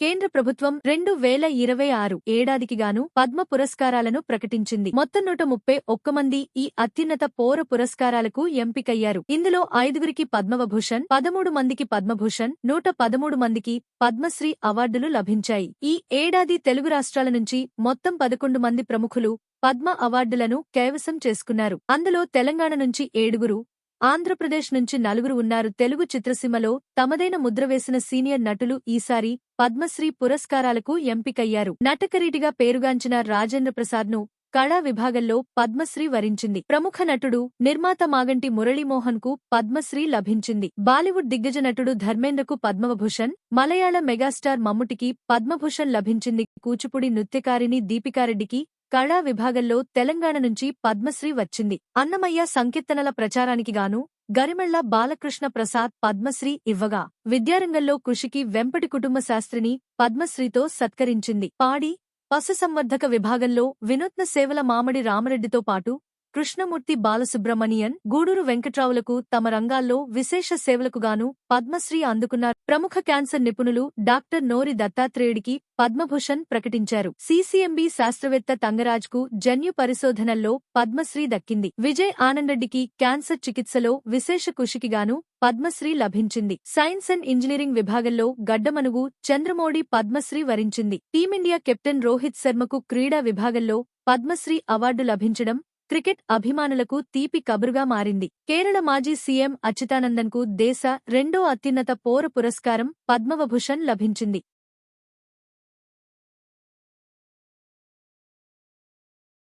కేంద్ర ప్రభుత్వం రెండు వేల ఇరవై ఆరు ఏడాదికి గాను పద్మ పురస్కారాలను ప్రకటించింది. మొత్తం నూట ముప్పై ఒక్క మంది ఈ అత్యున్నత పౌర పురస్కారాలకు ఎంపికయ్యారు. ఇందులో ఐదుగురికి పద్మవభూషణ్ పదమూడు మందికి పద్మభూషణ్ నూట పదమూడు మందికి పద్మశ్రీ అవార్డులు లభించాయి. ఈ ఏడాది తెలుగు రాష్ట్రాల నుంచి మొత్తం పదకొండు మంది ప్రముఖులు పద్మ అవార్డులను కైవసం చేసుకున్నారు. అందులో తెలంగాణ నుంచి ఏడుగురు ఆంధ్రప్రదేశ్ నుంచి నలుగురు ఉన్నారు. తెలుగు చిత్రసీమలో తమదైన ముద్ర వేసిన సీనియర్ నటులు ఈసారి పద్మశ్రీ పురస్కారాలకు ఎంపికయ్యారు. నటకరీటిగా పేరుగాంచిన రాజేంద్ర ప్రసాద్ను కళా విభాగంలో పద్మశ్రీ వరించింది. ప్రముఖ నటుడు నిర్మాత మాగంటి మురళీమోహన్కు పద్మశ్రీ లభించింది. బాలీవుడ్ దిగ్గజ నటుడు ధర్మేంద్రకు పద్మభూషణ్ మలయాళ మెగాస్టార్ మమ్ముటికి పద్మభూషణ్ లభించింది. కూచిపూడి నృత్యకారిణి దీపికారెడ్డికి కళా విభాగంలో తెలంగాణ నుంచి పద్మశ్రీ వచ్చింది. అన్నమయ్య సంకీర్తనల ప్రచారానికి గాను గరిమళ్ళ బాలకృష్ణ ప్రసాద్ పద్మశ్రీ ఇవ్వగా విద్యారంగంలో కృషికి వెంపటి కుటుంబ శాస్త్రిని పద్మశ్రీతో సత్కరించింది. పాడి పశుసంవర్ధక విభాగంలో వినూత్న సేవల మామడి రామరెడ్డితో పాటు కృష్ణమూర్తి బాలసుబ్రమణియన్ గూడూరు వెంకట్రావులకు తమ రంగాల్లో విశేష సేవలకుగాను పద్మశ్రీ అందుకున్నారు. ప్రముఖ క్యాన్సర్ నిపుణులు డాక్టర్ నోరి దత్తాత్రేయుడికి పద్మభూషణ్ ప్రకటించారు. సీసీఎంబీ శాస్త్రవేత్త తంగరాజ్కు జన్యు పరిశోధనల్లో పద్మశ్రీ దక్కింది. విజయ్ ఆనందరెడ్డికి క్యాన్సర్ చికిత్సలో విశేష కృషికిగాను పద్మశ్రీ లభించింది. సైన్స్ అండ్ ఇంజనీరింగ్ విభాగంలో గడ్డమనుగు చంద్రమోడి పద్మశ్రీ వరించింది. టీమిండియా కెప్టెన్ రోహిత్ శర్మకు క్రీడా విభాగంలో పద్మశ్రీ అవార్డు లభించడం క్రికెట్ అభిమానులకు తీపి కబురుగా మారింది. కేరళ మాజీ సీఎం అచ్యుతానందన్కు దేశ రెండో అత్యున్నత పౌర పురస్కారం పద్మవభూషణ్ లభించింది.